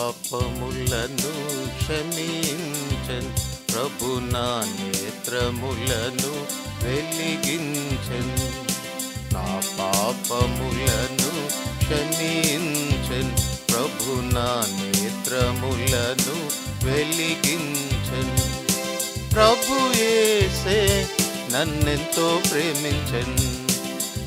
పాపములను క్షమించన్. ప్రభు నా నేత్రములను వెలిగించన్. నా పాపములను క్షమించన్. ప్రభు నా నేత్రములను వెలిగించన్. ప్రభు ఏసే నన్నెంతో ప్రేమించన్.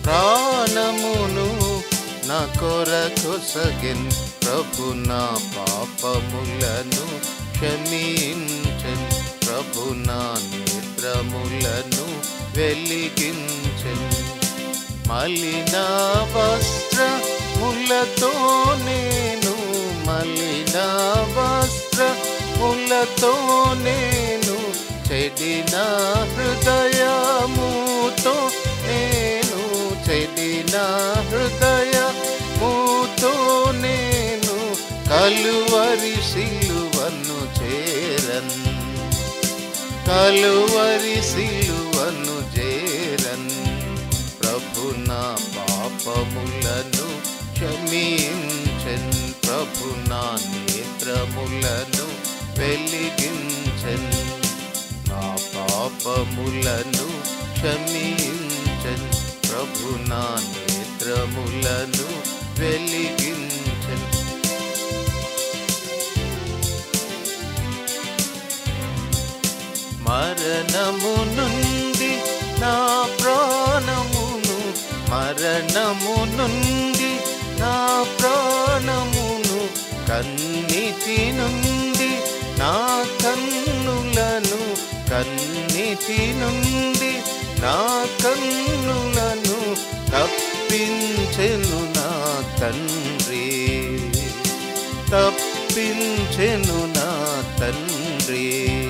ప్రాణమును నా కొరకు సగిన్. ప్రభు నా పాపములను క్షమించన్ ప్రభు నా నేత్రములను వెలిగించన్ మలిన వస్త్రములతో నేను మలిన వస్త్రములతో నేను చెడిన హృదయముతో నేను చెడిన హృదయ కలువరి సిలువను చేరన్. కలువరి సిలువను చేరన్. ప్రభు నా పాపములను క్షమించన్. ప్రభు నా నేత్రములను వెలిగించన్. నా పాపములను క్షమించన్. ప్రభు నా నేత్రములను వెలిగి మరణము నుండి నా ప్రాణమును మరణము నుండి నా ప్రాణమును కన్నిటి నుండి నా కన్నులను కన్నిటి నుండి నా కన్నులను తప్పించెను నా తండ్రి. తప్పించెను నా తండ్రి.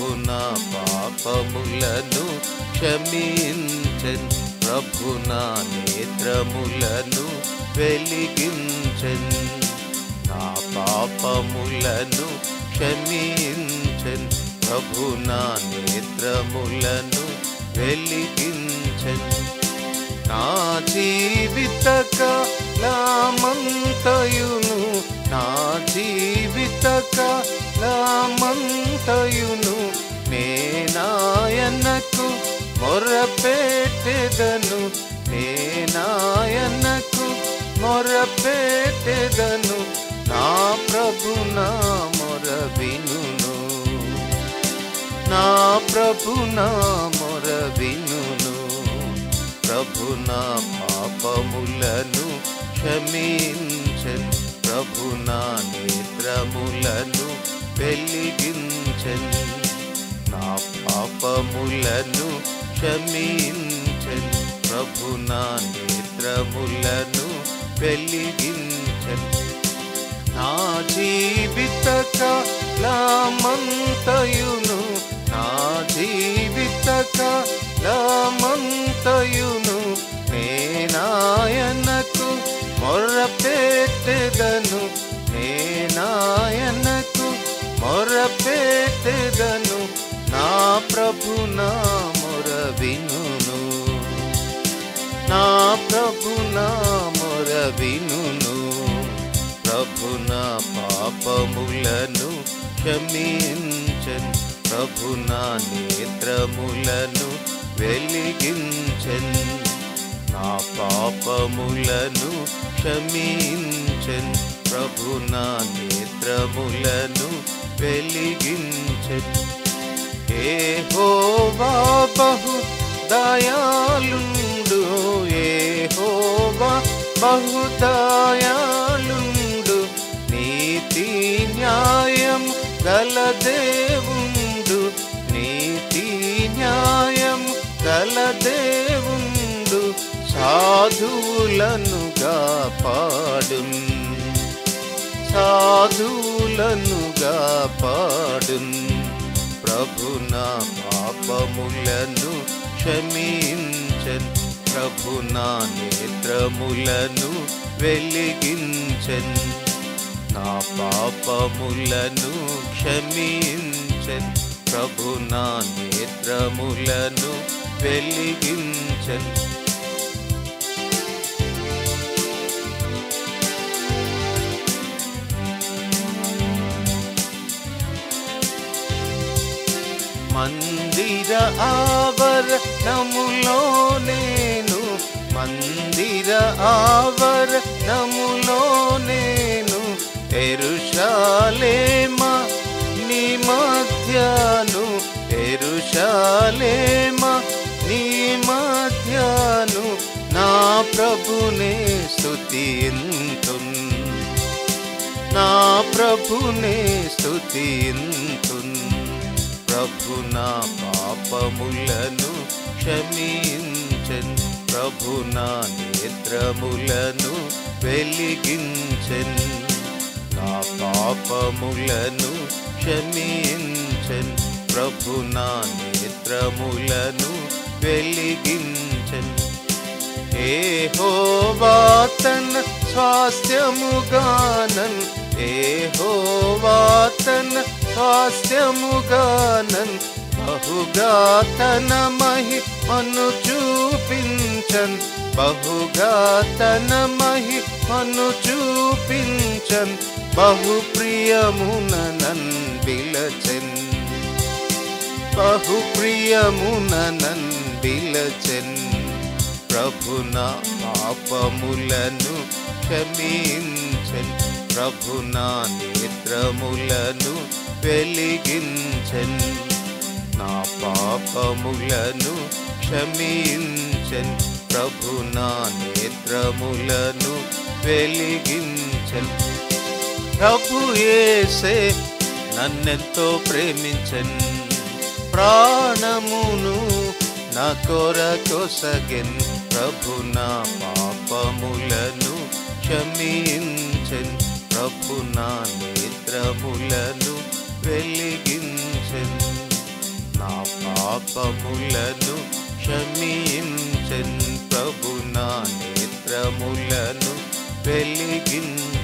ప్రభు నా పాపములను క్షమించన్. ప్రభు నా నేత్రములను వెలిగించన్. నా పాపములను క్షమించన్. ప్రభు నా నేత్రములను వెలిగించన్. నా జీవిత కాలమంతయును నా జీవిత కాలమంతయును నేనాయనకు మొరపెట్టెదను నేనాయనకు మొరపెట్టెదను నా ప్రభు నా మొర వినును. నా ప్రభు నా మొర వినును. ప్రభు నా పాపములను క్షమించను ప్రభు నా నేత్రములను వెలిగించను నా పాపములను క్షమించన్. ప్రభు నా నేత్రములను వెలిగించన్. నా జీవిత కాలమంతయును నా జీవిత కాలమంతయును నేనాయనకు మొరపెట్టెదను నేనాయనకు మొరపెట్టెదను. నా ప్రభు నా మొర వినును నా ప్రభు నా మొర వినును ప్రభు నా పాపములను క్షమించన్. ప్రభు నా నేత్రములను వెలిగించన్. నా పాపములను క్షమించన్. ప్రభు నా నేత్రములను వెలిగించన్. ఏ హోవా బహు దయాలుండు ఏ హోవా బహు దయాలుండు నీతి న్యాయం గల దేవుండు నీతి న్యాయం గల దేవుండు సాధువులనుగా పాడున్ సాధువులనుగా పాడున్ ప్రభు నా పాపములను క్షమించన్. ప్రభు నా నేత్రములను వెలిగించన్. నా పాపములను క్షమించన్. ప్రభు నా నేత్రములను వెలిగించన్. మందిర ఆవరణములో నేను మందిర ఆవరణములో నేను ఎరుషాలేమా నీ మధ్యాను. ఎరుషాలేమా నీ మధ్యాను. నా ప్రభునే స్థుతి నా ప్రభునే స్తుతింతున్ ప్రభు నా పాపములను క్షమించన్. ప్రభు నా నేత్రములను వెలిగించన్. నా పాపములను క్షమించన్. ప్రభు నా నేత్రములను వెలిగించన్. ఏ ఏహోవాతన స్వాస్థ్యముగానన్. ఏ ఏహోవాతన హాస్యముగానన్ బహుగా తన మహిమను చూపించన్. బహుగా తన మహిమను చూపించన్. బహు ప్రియముననన్ నన్ బిలచెన్. బహు ప్రియముననన్ నన్ బిలచెన్. ప్రభున పాపములను క్షమించన్. ప్రభునా నేత్రములను వెలిగించన్. నా పాపములను క్షమించన్. ప్రభున నేత్రములను వెలిగించన్. ప్రభు ఏసే నన్నెంతో ప్రేమించన్. ప్రాణమును నా కొరకొసగెన్ ప్రభు నా పాపములను క్షమించన్. ప్రభు నా నేత్రములను వెలిగించెను. నా పాపములను క్షమించెన్. ప్రభు నా నేత్రములను వెలిగించెను.